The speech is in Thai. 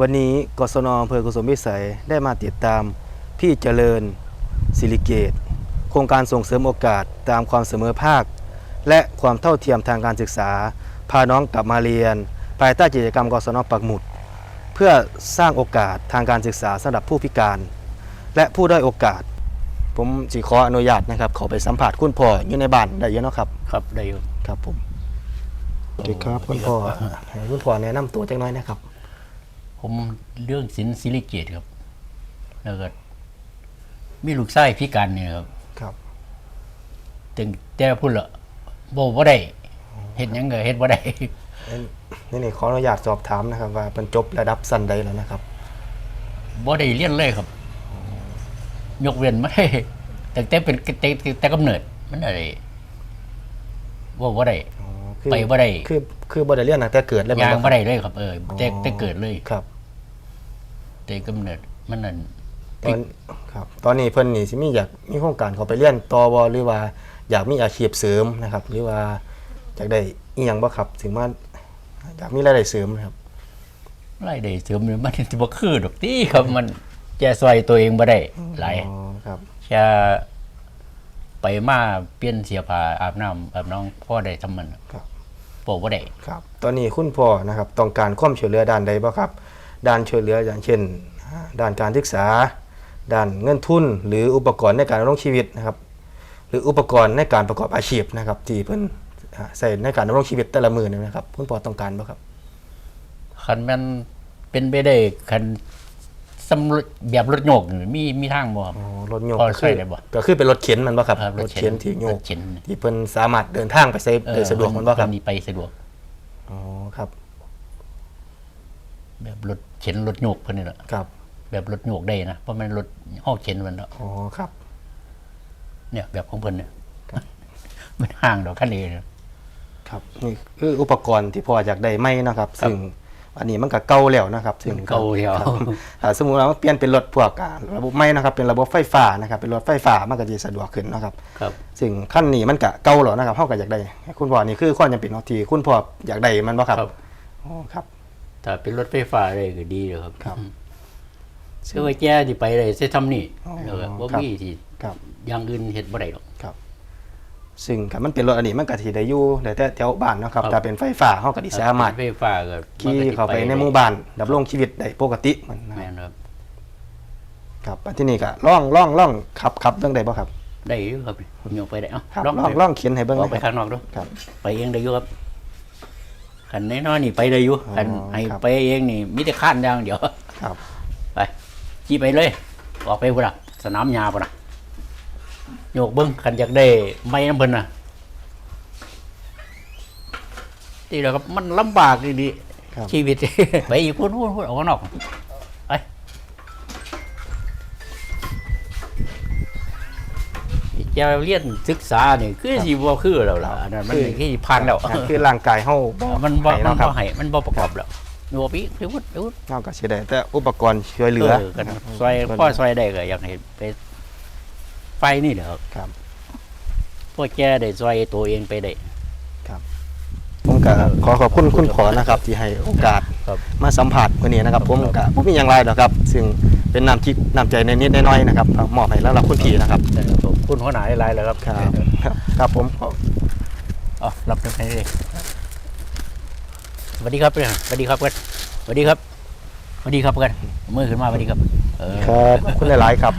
วันนี้กศนอำเภอกุสมวิสัยได้มาติดตามพี่เจริญสิริเกต โครงการส่งเสริมโอกาสตามความเสมอภาค และความเท่าเทียมทางการศึกษา พาน้องกลับมาเรียน ภายใต้กิจกรรมกศนปักหมุด เพื่อสร้างโอกาสทางการศึกษาสำหรับผู้พิการ และผู้ด้อยโอกาส ผมสิขออนุญาตนะครับขอไปสัมผัสคุณพ่ออยู่ในบ้านได้เยอะเนาะครับครับได้อยู่ครับผมสวัสดีครับคุณพ่อให้คุณพ่อแนะนำตัวจังน้อยนะครับ ผมเรื่องสินสิริเกตครับ แล้วก็มีลูกชายพิการเนี่ยครับครับแต่แต่พูดละบ่บ่ได้เฮ็ดหยังก็เฮ็ดบ่ได้นี่นี่ขออนุญาตสอบถามนะครับ ว่าเป็นจบระดับสั้นใดแล้วนะครับบ่ได้เรียนเลยครับ ยกเว้นไม่ได้แต่แต่เป็นแต่แต่แต่กำเนิดมันอะไรว่าบ่ได้อ๋อคือไปบ่ได้คือคือบ่ได้เรียนตั้งแต่เกิดแล้วแม่ยางนบ่ครับได้เลยครับเออแต่แต่เกิดเลยครับ แต่กำเนิดมันนั่นตอนครับตอนนี้เพิ่นนี่สิมีอยากมีโครงการเขาไปเรียนต่อบ่หรือว่าอยากมีอาชีพเสริมนะครับ หรือว่าอยากได้อีหยังบ่ครับถึงว่าอยากมีรายได้เสริมนะครับรายได้เสริมนี่มันสิบ่คือดอกติครับมันจะซอยตัวเองบ่ได้หลายอ๋อครับแค่ไปมาเปลี่ยนเสียผ้าอาบน้ำอาบน้องพ่อได้ทำมันครับปกบ่ได้ครับ ตอนนี้คุณพ่อนะครับ ต้องการความช่วยเหลือด้านใดบ่ครับ ด้านช่วยเหลืออย่างเช่น ด้านการศึกษา ด้านเงินทุน หรืออุปกรณ์ในการดำรงชีวิตนะครับหรืออุปกรณ์ในการประกอบอาชีพนะครับที่เพิ่นอ่าใส่ในการดำรงชีวิตแต่ละมือนี่นะครับคุณพ่อต้องการบ่ครับคันแมันเป็นไปได้คันสำรวจแบบรถโยกนี่มีมีทางบ่ครับอ๋อรถโยกพอก็ใช้คือได้บ่ก็คือเป็นรถเข็นมันบ่ครับครับรถเข็นที่โยรกถเข็นที่เพิ่นสามารถเดินทางไปใช้ได้สะดวกมันบ่ครับนี่ไปสะดวก อ๋อครับ แบบรถเข็นรถโยกเพิ่นนี่แหละครับแบบรถโยกได้นะเพราะมันรถห้อเข็นมันเนาะอ๋อครับ เนี่ยแบบของเพิ่นเนี่ยมันห่างดอกคันนี้เนี่ย ครับนี่คืออุปกรณ์ที่พ่ออยากได้ไหมนะครับ ซึ่งอันนี้มันก็เก่าแล้วนะครับซึ่งเก่าแล้ว ครับถ้าสมมุติว่ามันเปลี่ยนเป็นรถพวกอ่าระบบไม่นะครับ เป็นระบบไฟฟ้านะครับเป็นรถไฟฟ้ามันก็จะสะดวกขึ้นนะครับ ครับ ซึ่งขั้นนี้มันก็เก่าแล้วนะครับเฮาก็อยากได้ คุณพ่อนี่คือความจำเป็นของที่คุณพ่ออยากได้มันบ่ครับครับ อ๋อครับ ถ้าเป็นรถไฟฟ้าได้ก็ดีเลยครับครับเสื้อไว้แจ้ที่ไปได้เส้นทำนี่อ๋อแล้วก็บ่ครับมีที่ครับอย่างอื่นเฮ็ดบ่ได้หรอกครับ ซึ่งถ้ามันเป็นรถอันนี้มันก็สิได้อยู่ได้แต่แถวบ้านเนาะครับครับถ้าเป็นไฟฟ้าเฮาก็สิสามารถไฟฟ้าก็ขี่เข้าไปในหมู่บ้านดำรงชีวิตได้ปกติมันนะคแม่รับนครับครับอันที่นี่ก็ล่องล่องล่องขับขับเรื่องใดบ่ครับได้อยู่ครับโยกไปได้เอ้าครับลองล่องไปล่องเขียนให้เบิ่งออกนะไปครับข้างนอกดูครับ ไปเองได้อยู่ครับ คันน้อยๆนี่ไปได้อยู่อ๋อคันให้ครับ ไปเองนี่มีแต่ข้านอย่างเดียว ครับ ไปขี่ไปเลย ออกไปพุ่นน่ะ สนามหญ้าพุ่นน่ะโยกเบิ่งคันอยากได้ไม้น้ำเพิ่นน่ะที่แล้วครับมันลำบากดีครับ ๆชีวิต ไปอีกพุ่นพุ่นพุ่นออกข้างนอก จะเรียนศึกษาเนี่ยคือสิบ่คือแล้วล่ะอันนั้นมันคือผ่านแล้วนั่นคือร่างกายเฮาบ่มันบ่ให้มันเนาะคบ่รับให้มันบ่ประกอบแล้วอยู่ว่าพี่คือวุฒิวุฒิเฮาก็สิได้แต่อุปกรณ์ช่วยเหลือกันซอยพ่อซอยได้ก็อยากให้ไปไฟนี่แหละครับครับพ่อแกได้ซอยตัวเองไปได้ผมก็ขอขอบคุณคุณขอนะครับ ที่ให้โอกาสครับมาสัมผัสวันนี้นะครับ ผมก็บ่มีหยังไรดอกครับ ซึ่งเป็นน้ำจิตน้ำใจในนิดๆน้อยๆนะครับมอบให้แล้วเราคุณพี่นะครับแต่ผม คุณหัวหน้าหลายๆแล้วครับครับครับครับผมขออ๋อรับเป็นใครเลยสวัสดีครับเพื่อนสวัสดีครับเพื่อนสวัสดีครับสวัสดีครับเพื่อนมือขึ้นมาสวัสดีครับ เออครับขอบคุณหลายๆครับ